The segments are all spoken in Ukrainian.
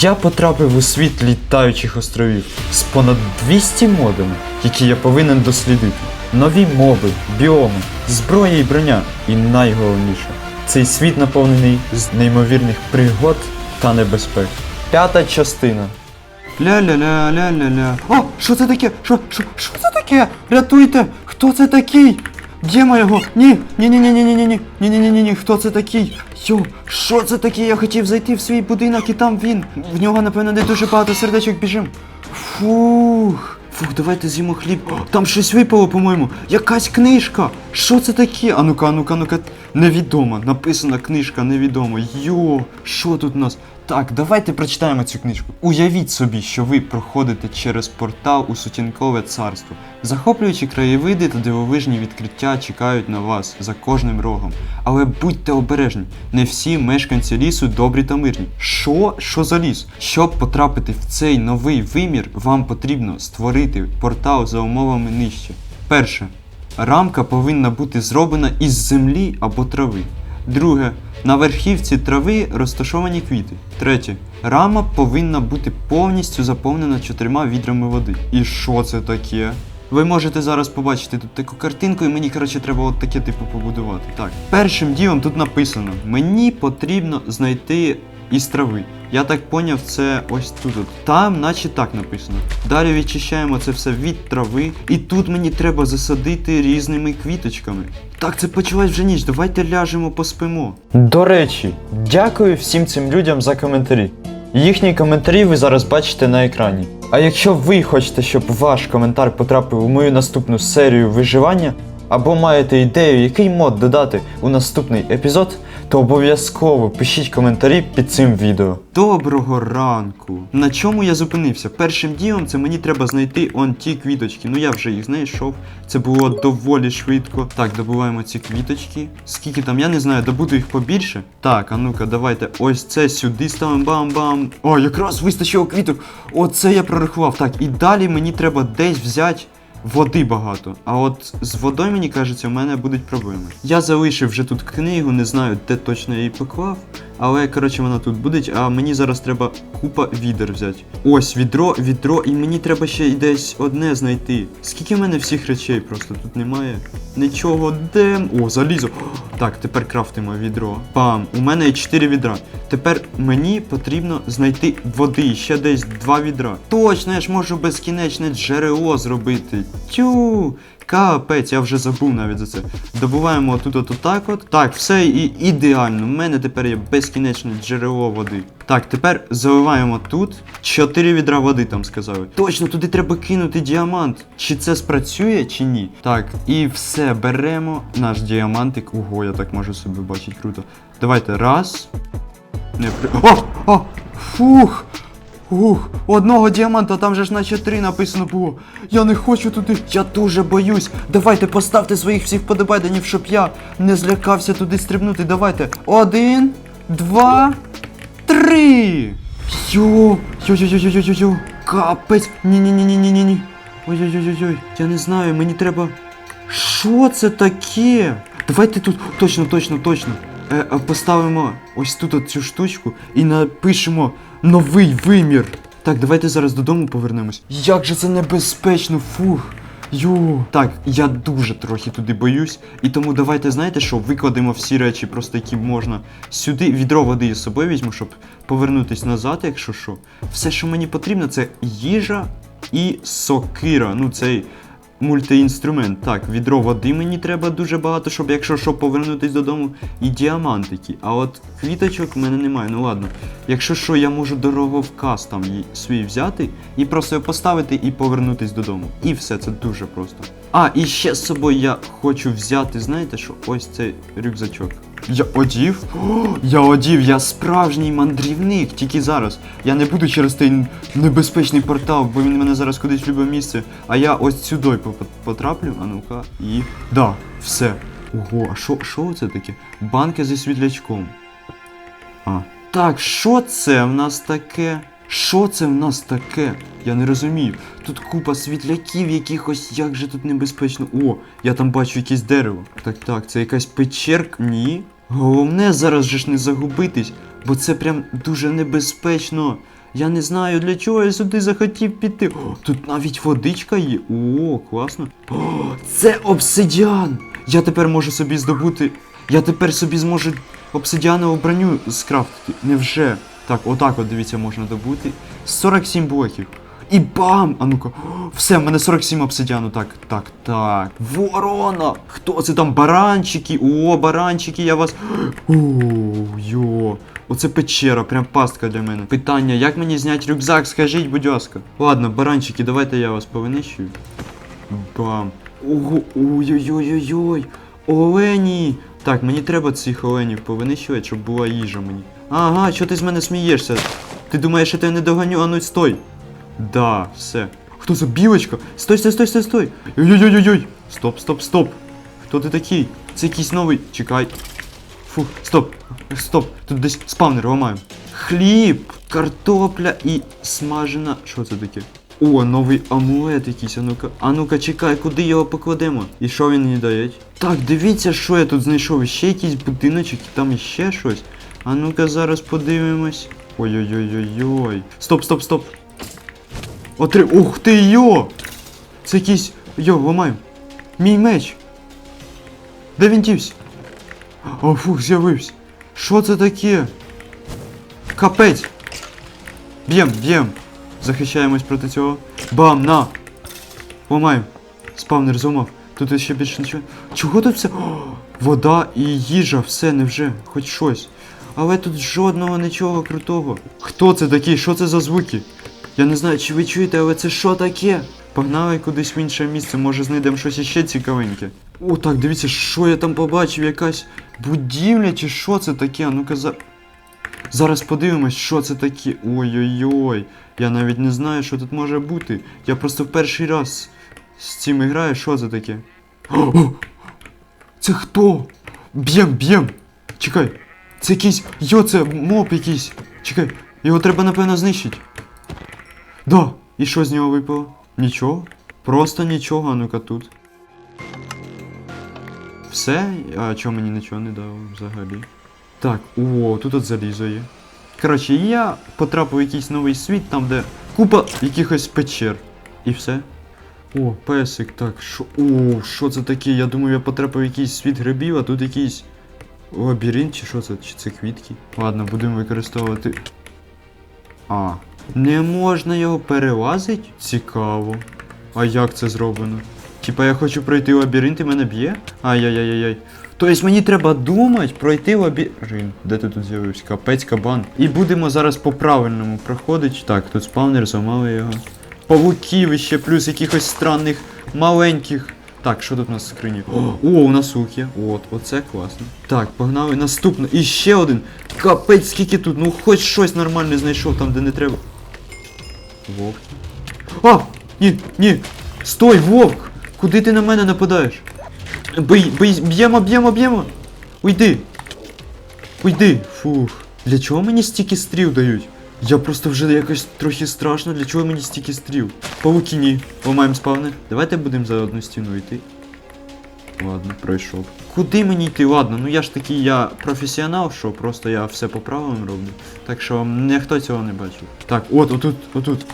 Я потрапив у світ літаючих островів з понад 200 модами, які я повинен дослідити. Нові моби, біоми, зброя і броня. І найголовніше, цей світ наповнений з неймовірних пригод та небезпек. П'ята частина. Ля-ля-ля-ля-ля-ля. О, що це таке? Що, що, що це таке? Рятуйте! Хто це такий? Де його! Ні! Ні-ні-ні-ні-ні-ні! Ні-ні-ні-ні-ні! Хто це такий? Йо, що це таке? Я хотів зайти в свій будинок і там він. В нього, напевно, не дуже багато сердечок біжим. Фух. Фух, давайте з'їмо хліб. Там щось випало, по-моєму. Якась книжка. Що це таке? А ну-ка, а ну-ка, ну-ка. Невідомо. Написана книжка, невідомо. Йо, що тут у нас? Так, давайте прочитаємо цю книжку. Уявіть собі, що ви проходите через портал у сутінкове царство. Захоплюючі краєвиди та дивовижні відкриття чекають на вас за кожним рогом. Але будьте обережні, не всі мешканці лісу добрі та мирні. Що? Що за ліс? Щоб потрапити в цей новий вимір, вам потрібно створити портал за умовами нижче. Перше. Рамка повинна бути зроблена із землі або трави. Друге. На верхівці трави розташовані квіти. Третє. Рама повинна бути повністю заповнена чотирма відрами води. І що це таке? Ви можете зараз побачити тут таку картинку, і мені, коротше, треба от таке типу побудувати. Так. Першим ділом тут написано: мені потрібно знайти із трави. Я так поняв, це ось тут. Там, наче так написано. Далі відчищаємо це все від трави, і тут мені треба засадити різними квіточками. Так, це почалась вже ніч. Давайте ляжемо поспимо. До речі, дякую всім цим людям за коментарі. Їхні коментарі ви зараз бачите на екрані. А якщо ви хочете, щоб ваш коментар потрапив у мою наступну серію виживання, або маєте ідею, який мод додати у наступний епізод, то обов'язково пишіть коментарі під цим відео. Доброго ранку. На чому я зупинився? Першим ділом це мені треба знайти он ті квіточки. Ну я вже їх знайшов. Це було доволі швидко. Так, добуваємо ці квіточки. Скільки там, я не знаю, добуду їх побільше. Так, а ну-ка, давайте ось це сюди ставимо бам-бам. О, якраз вистачило квіток. Оце я прорахував. Так, і далі мені треба десь взяти. Води багато, а от з водою, мені кажеться, у мене будуть проблеми. Я залишив вже тут книгу, не знаю, де точно я її поклав, але коротше вона тут буде. А мені зараз треба купа відер взяти. Ось відро, відро, і мені треба ще десь одне знайти. Скільки в мене всіх речей просто тут немає? Нічого, де. О, залізо. Так, тепер крафтимо відро. Пам, у мене є 4 відра. Тепер мені потрібно знайти води, ще десь 2 відра. Точно, я ж можу безкінечне джерело зробити. Тю. Капець, я вже забув навіть за це. Добуваємо отут от отак от. Так, все і ідеально. У мене тепер є безкінечне джерело води. Так, тепер заливаємо тут. Чотири відра води там сказали. Точно, туди треба кинути діамант. Чи це спрацює, чи ні? Так, і все, беремо наш діамантик. Ого, я так можу собі бачити круто. Давайте, раз. Не при. О! О! Фух! Ух, одного діаманта, там же ж наче три написано було. Я не хочу туди. Я дуже боюсь. Давайте поставте своїх всіх вподобайданів, щоб я не злякався туди стрибнути. Давайте. Один, два, три. Йо, йо-йо-йо-йо-йо-йо. Капець. Ні-ні-ні-ні-ні-ні. Ой-ой-ой-ой. Я не знаю, мені треба. Що це таке? Давайте тут. Точно, точно, точно. Е, поставимо ось тут цю штучку і напишемо новий вимір. Так, давайте зараз додому повернемось. Як же це небезпечно, фух. Йо. Так, я дуже трохи туди боюсь. І тому давайте, знаєте що, викладемо всі речі, просто які можна. Сюди відро води із собою візьму, щоб повернутись назад, якщо що. Все, що мені потрібно, це їжа і сокира. Ну, цей мультиінструмент. Так, відро води мені треба дуже багато, щоб якщо що повернутись додому, і діамантики. А от квіточок в мене немає. Ну ладно. Якщо що, я можу дороговказ там свій взяти і просто його поставити і повернутись додому. І все, це дуже просто. А, і ще з собою я хочу взяти, знаєте що? Ось цей рюкзачок. Я одів? О, я одів, я справжній мандрівник, тільки зараз. Я не буду через той небезпечний портал, бо він мене зараз кудись в любе місце. А я ось сюди потраплю, а ну-ка, і. Да, все. Ого, а що, що це таке? Банки зі світлячком. А. Так, що це в нас таке? Що це в нас таке? Я не розумію. Тут купа світляків якихось, як же тут небезпечно. О, я там бачу якесь дерево. Так, так, це якась печерка. Ні. Головне зараз же ж не загубитись, бо це прям дуже небезпечно. Я не знаю, для чого я сюди захотів піти. О, тут навіть водичка є. О, класно. О, це обсидіан! Я тепер можу собі здобути. Я тепер собі зможу обсидіанову броню скрафтити. Невже? Так, отак от дивіться, можна добути. 47 блоків. І бам! А ну-ка. Все, в мене 47 обсидіану. Так, так, так. Ворона! Хто це там? Баранчики? О, баранчики, я вас. О, йо. Оце печера, прям пастка для мене. Питання, як мені зняти рюкзак, скажіть, будь ласка. Ладно, баранчики, давайте я вас повинищую. Бам. Ого, ой-ой-ой-ой-ой. Олені. Так, мені треба цих оленів повинищувати, щоб була їжа мені. Ага, що ти з мене смієшся? Ти думаєш, що я не доганю, а ну стой. Да, все. Хто це білочка? Стой, стой, стой, стой, стой. Ой-ой-ой-ой. Стоп, стоп, стоп. Хто ти такий? Це якийсь новий. Чекай. Фу, стоп, стоп, тут десь спавнер ламаю. Хліб, картопля і смажена. Що це таке? О, новий амулет якийсь. А ну-ка, а ну-ка, чекай, куди його покладемо? І що він мені дає? Так, дивіться, що я тут знайшов. Ще якийсь будиночок, і там іще щось. А ну-ка, зараз подивимось. Ой-ой-ой-ой-ой. Стоп, стоп, стоп. Отри. Ух ти йо! Це якийсь. Йо, ламаємо. Мій меч. Де він дівся? О, фух, з'явився. Що це таке? Капець. Б'єм, б'єм. Захищаємось проти цього. Бам, на! Ламаємо. Спавнер зламав. Тут ще більше нічого. Чого тут все? О, вода і їжа, все, невже, хоч щось. Але тут жодного нічого крутого. Хто це такий? Що це за звуки? Я не знаю, чи ви чуєте, але це що таке? Погнали кудись в інше місце, може знайдемо щось іще цікавеньке. О, так, дивіться, що я там побачив, якась будівля чи що це таке? Ну-ка за. Зараз подивимось, що це таке. Ой-ой-ой. Я навіть не знаю, що тут може бути. Я просто в перший раз з цим граю, що це таке? О! Це хто? Б'єм, б'єм! Чекай. Це якийсь. Йо, це моб якийсь. Чекай, його треба напевно знищити. Да, і що з нього випало? Нічого. Просто нічого, а ну-ка тут. Все? А чого мені нічого не дало взагалі? Так, о, тут от залізо є. Коротше, я потрапив в якийсь новий світ, там де купа якихось печер. І все. О, песик, так, що. О, що це таке? Я думаю, я потрапив в якийсь світ грибів, а тут якийсь лабіринт, чи що це? Чи це квітки? Ладно, будемо використовувати. А. Не можна його перелазити? Цікаво. А як це зроблено? Типа я хочу пройти лабіринт і мене б'є? Ай-яй-яй-яй. Тобто мені треба думати, пройти лабіринт. Де ти тут з'явився? Капець кабан. І будемо зараз по-правильному проходити. Так, тут спавнер, зламали його. Павуків іще, плюс якихось странних маленьких. Так, що тут у нас в скрині? О, у нас лук є. От, оце класно. Так, погнали. Наступне. І ще один. Капець, скільки тут. Ну хоч щось нормальне знайшов там, де не треба. Вовк. А! Ні, ні! Стой, вовк! Куди ти на мене нападаєш? Бий, бий, б'ємо, б'ємо, б'ємо! Уйди! Уйди! Фух. Для чого мені стільки стріл дають? Я просто вже якось трохи страшно, для чого мені стільки стріл? Павуки ні. Ламаємо спавни. Давайте будемо за одну стіну йти. Ладно, пройшов. Куди мені йти? Ладно, ну я ж такий, я професіонал, що просто я все по правилам роблю. Так що ніхто цього не бачив. Так, от, отут, отут.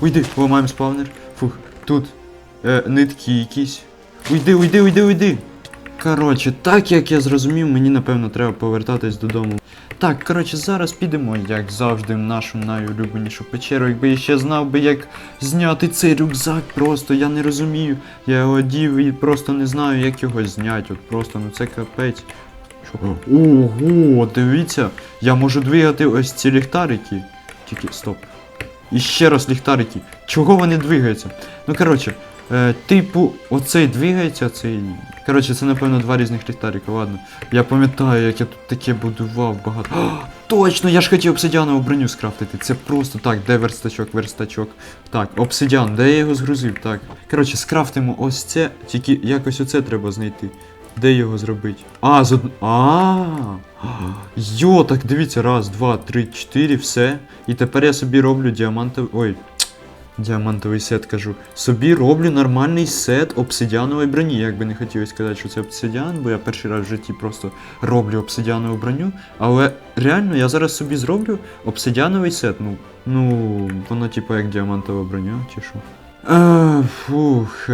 Уйди, ламаємо спавнер. Фух, тут е, нитки якісь. Уйди, уйди, уйди, уйди. Коротше, так як я зрозумів, мені напевно треба повертатись додому. Так, коротше, зараз підемо, як завжди, в нашу найулюбленішу печеру. Якби я ще знав би, як зняти цей рюкзак, просто я не розумію. Я його одів і просто не знаю, як його зняти. От просто, ну це капець. Ого, дивіться, я можу двигати ось ці ліхтарики. Тільки стоп. І ще раз ліхтарики. Чого вони двигаються? Ну коротше, е, типу, оцей двигається, цей. Коротше, це напевно два різних ліхтарика, ладно. Я пам'ятаю, як я тут таке будував багато. О, точно, я ж хотів обсидіанову броню скрафтити. Це просто так, де верстачок, верстачок. Так, обсидіан, де я його згрузив? Так. Коротше, скрафтимо ось це, тільки якось оце треба знайти. Де його зробити? А, з од... А. Йо, так дивіться, раз, два, три, чотири, все. І тепер я собі роблю діамантовий. Ой. Діамантовий сет кажу. Собі роблю нормальний сет обсидіанової броні. Як би не хотілося сказати, що це обсидіан, бо я перший раз в житті просто роблю обсидіанову броню. Але реально я зараз собі зроблю обсидіановий сет. Ну, ну воно типу як діамантова броня, чи що. Е, фух.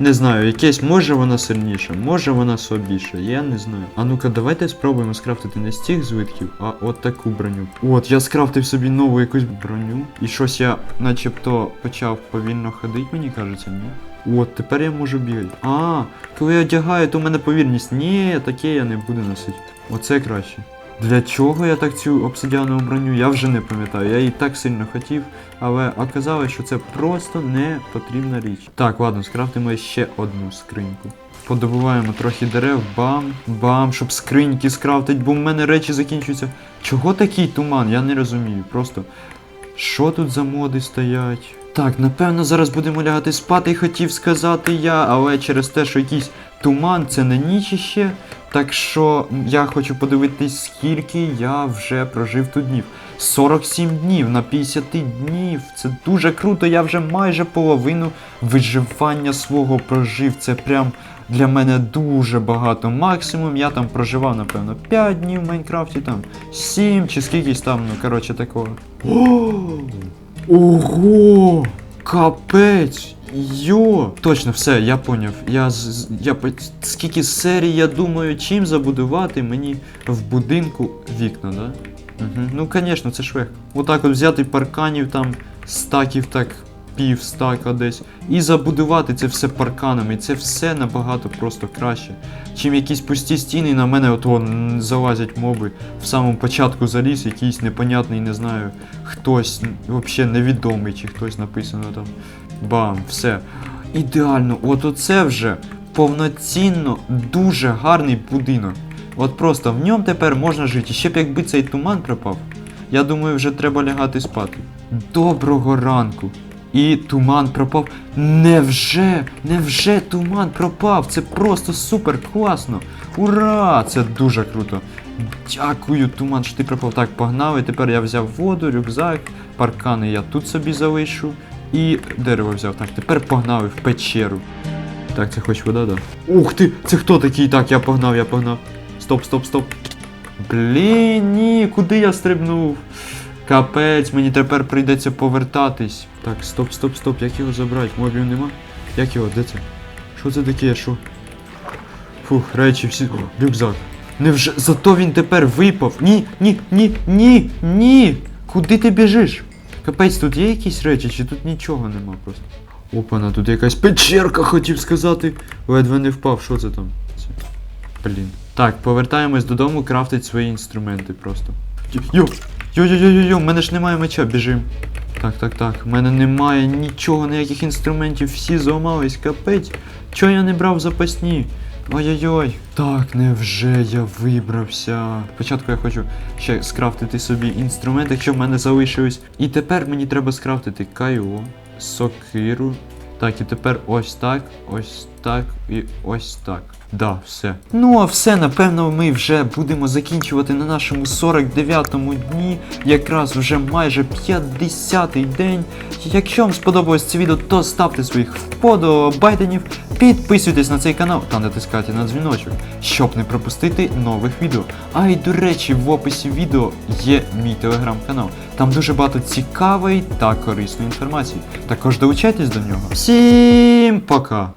Не знаю, якесь може вона сильніша, може вона слабіша, я не знаю. А ну-ка, давайте спробуємо скрафтити не з цих звитків, а от таку броню. От, я скрафтив собі нову якусь броню. І щось я начебто почав повільно ходити, мені кажеться, ні? От, тепер я можу бігати. А, коли я одягаю, то в мене повільність. Ні, таке я не буду носити. Оце краще. Для чого я так цю обсидіанову броню? Я вже не пам'ятаю. Я її так сильно хотів, але оказалось, що це просто не потрібна річ. Так, ладно, скрафтимо ще одну скриньку. Подобуваємо трохи дерев, бам, бам, щоб скриньки скрафтить, бо в мене речі закінчуються. Чого такий туман? Я не розумію. Просто що тут за моди стоять? Так, напевно, зараз будемо лягати спати, хотів сказати я, але через те, що якийсь туман, це не ніч іще. Так що я хочу подивитись, скільки я вже прожив тут днів. 47 днів на 50 днів. Це дуже круто. Я вже майже половину виживання свого прожив. Це прям для мене дуже багато. Максимум я там проживав, напевно, 5 днів в Майнкрафті, там 7 чи скількись там, ну коротше такого. Ого! Капець! Йо! Точно, все, я поняв. Я, я скільки серій, я думаю, чим забудувати мені в будинку вікна, да? Угу. Ну, звісно, це легко. Отак от взяти парканів там, стаків так, пів стака десь, і забудувати це все парканами. Це все набагато просто краще. Чим якісь пусті стіни, на мене от залазять моби. В самому початку заліз, якийсь непонятний, не знаю, хтось взагалі невідомий, чи хтось написано там. Бам, все. Ідеально, от оце вже повноцінно дуже гарний будинок. От просто в ньому тепер можна жити. Ще б якби цей туман пропав, я думаю, вже треба лягати спати. Доброго ранку. І туман пропав. Невже? Невже туман пропав? Це просто супер класно. Ура! Це дуже круто. Дякую, туман, що ти пропав. Так, погнали. Тепер я взяв воду, рюкзак, паркани я тут собі залишу. І дерево взяв. Так, тепер погнали в печеру. Так, це хоч вода, да? Ух ти! Це хто такий? Так, я погнав, я погнав. Стоп, стоп, стоп. Блін, ні, куди я стрибнув? Капець, мені тепер прийдеться повертатись. Так, стоп, стоп, стоп, як його забрати? Мобів нема? Як його? Де це? Що це таке? Що? Фух, речі всі. О, рюкзак. Невже. Зато він тепер випав. Ні, ні, ні, ні, ні. Куди ти біжиш? Капець, тут є якісь речі, чи тут нічого нема просто. Опана, тут якась печерка, хотів сказати. Ледве не впав, що це там? Це... Блін. Так, повертаємось додому, крафтить свої інструменти просто. Йо! Йо-йо-йо-йо, в мене ж немає меча, біжим. Так, так, так. В мене немає нічого, ніяких інструментів, всі зламались, капець. Чого я не брав запасні? Ой-ой-ой. Так, невже я вибрався. Спочатку я хочу ще скрафтити собі інструмент, якщо в мене залишилось. І тепер мені треба скрафтити кайо, сокиру. Так, і тепер ось так, ось так і ось так. Да, все. Ну а все, напевно, ми вже будемо закінчувати на нашому 49-му дні, якраз вже майже 50-й день. Якщо вам сподобалось це відео, то ставте своїх вподобайденів, підписуйтесь на цей канал та натискайте на дзвіночок, щоб не пропустити нових відео. А й до речі, в описі відео є мій телеграм-канал. Там дуже багато цікавої та корисної інформації. Також долучайтесь до нього. Всім пока!